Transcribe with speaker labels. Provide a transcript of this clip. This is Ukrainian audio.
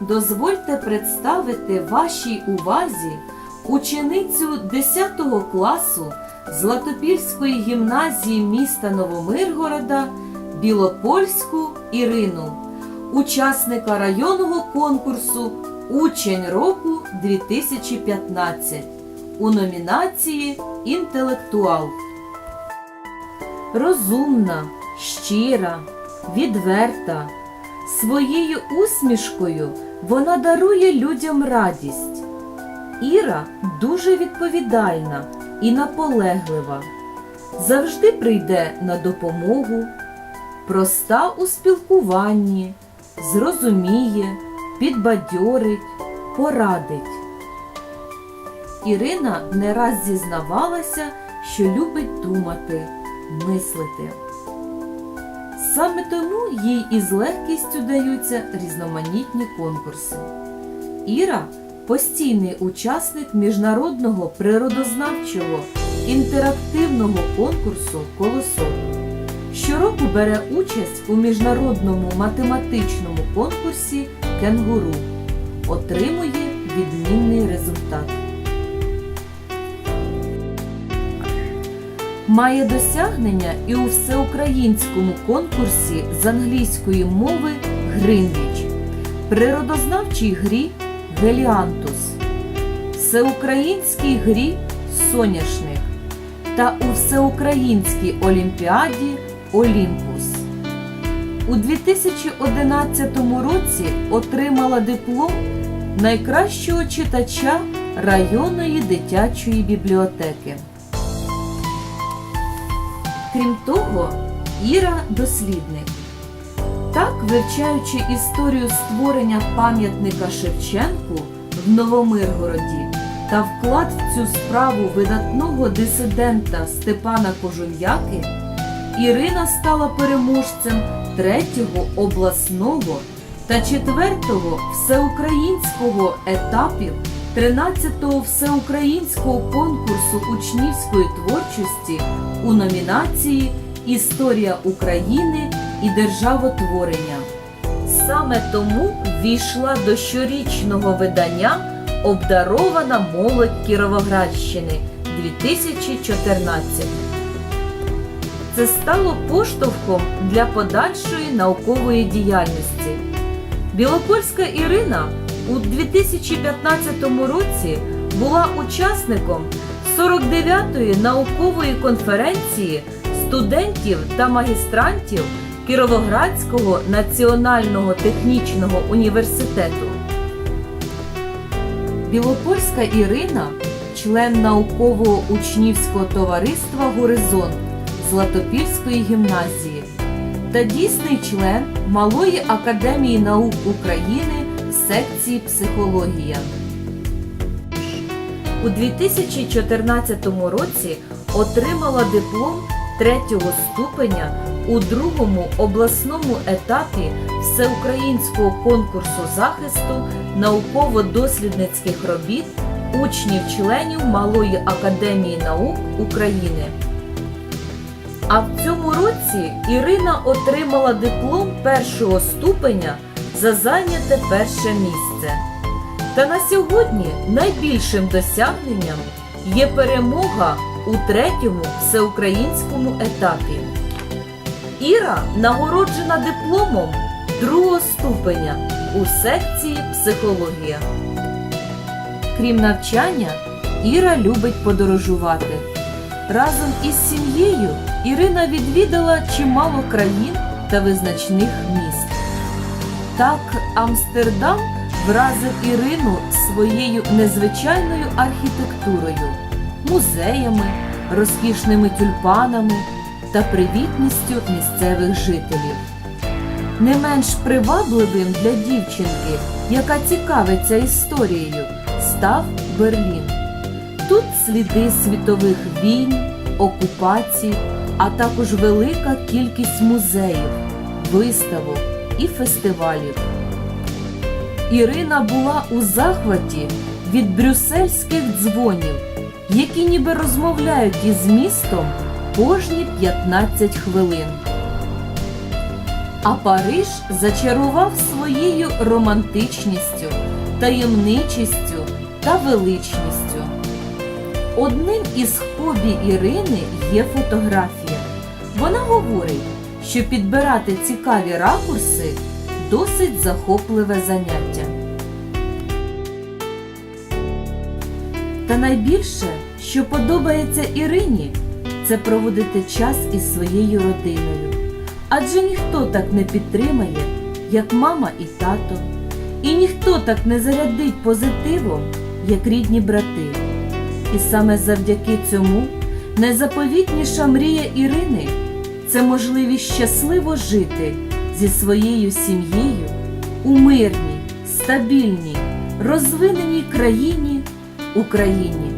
Speaker 1: дозвольте представити вашій увазі ученицю 10 класу Златопільської гімназії міста Новомиргорода Білопольську Ірину, учасника районного конкурсу Учень року 2015 у номінації Інтелектуал. Розумна, щира, відверта. Своєю усмішкою вона дарує людям радість. Іра дуже відповідальна і наполеглива. Завжди прийде на допомогу, проста у спілкуванні, зрозуміє, підбадьорить, порадить. Ірина не раз зізнавалася, що любить думати, мислити. Саме тому їй із легкістю даються різноманітні конкурси. Іра постійний учасник міжнародного природознавчого інтерактивного конкурсу Колосок. Щороку бере участь у міжнародному математичному конкурсі Кенгуру. Отримує відмінний результат. Має досягнення і у всеукраїнському конкурсі з англійської мови Гринвіч, природознавчій грі Геліантус, всеукраїнській грі Соняшник та у всеукраїнській олімпіаді Олімпус. У 2011 році отримала диплом найкращого читача районної дитячої бібліотеки. Крім того, Іра дослідник. Так, вивчаючи історію створення пам'ятника Шевченку в Новомиргороді та вклад в цю справу видатного дисидента Степана Кожум'яки, Ірина стала переможцем третього обласного та четвертого всеукраїнського етапів 13-го всеукраїнського конкурсу учнівської творчості у номінації Історія України і державотворення. Саме тому війшла до щорічного видання Обдарована молодь Кіровоградщини 2014. Це стало поштовхом для подальшої наукової діяльності. Білопольська Ірина у 2015 році була учасником 49-ї наукової конференції студентів та магістрантів Кіровоградського національного технічного університету. Білопольська Ірина член наукового учнівського товариства Горизонт Златопільської гімназії та дійсний член Малої академії наук України секції психологія. У 2014 році отримала диплом третього ступеня у другому обласному етапі всеукраїнського конкурсу захисту науково-дослідницьких робіт учнів-членів Малої академії наук України. А в цьому році Ірина отримала диплом першого ступеня за зайняте перше місце. Та на сьогодні найбільшим досягненням є перемога у третьому всеукраїнському етапі. Іра нагороджена дипломом другого ступеня у секції психологія. Крім навчання, Іра любить подорожувати. Разом із сім'єю Ірина відвідала чимало країн та визначних міст. Так, Амстердам вразив Ірину своєю незвичайною архітектурою, музеями, розкішними тюльпанами та привітністю місцевих жителів. Не менш привабливим для дівчинки, яка цікавиться історією, став Берлін. Тут сліди світових війн, окупацій, а також велика кількість музеїв, виставок і фестивалів. Ірина була у захваті від брюссельських дзвонів, які ніби розмовляють із містом кожні 15 хвилин. А Париж зачарував своєю романтичністю, таємничістю та величністю. Одним із хобі Ірини є фотографія. Вона говорить, що підбирати цікаві ракурси досить захопливе заняття. Та найбільше, що подобається Ірині, це проводити час із своєю родиною. Адже ніхто так не підтримає, як мама і тато, і ніхто так не зарядить позитивом, як рідні брати. І саме завдяки цьому найзаповітніша мрія Ірини це можливість щасливо жити зі своєю сім'єю у мирній, стабільній, розвиненій країні Україні.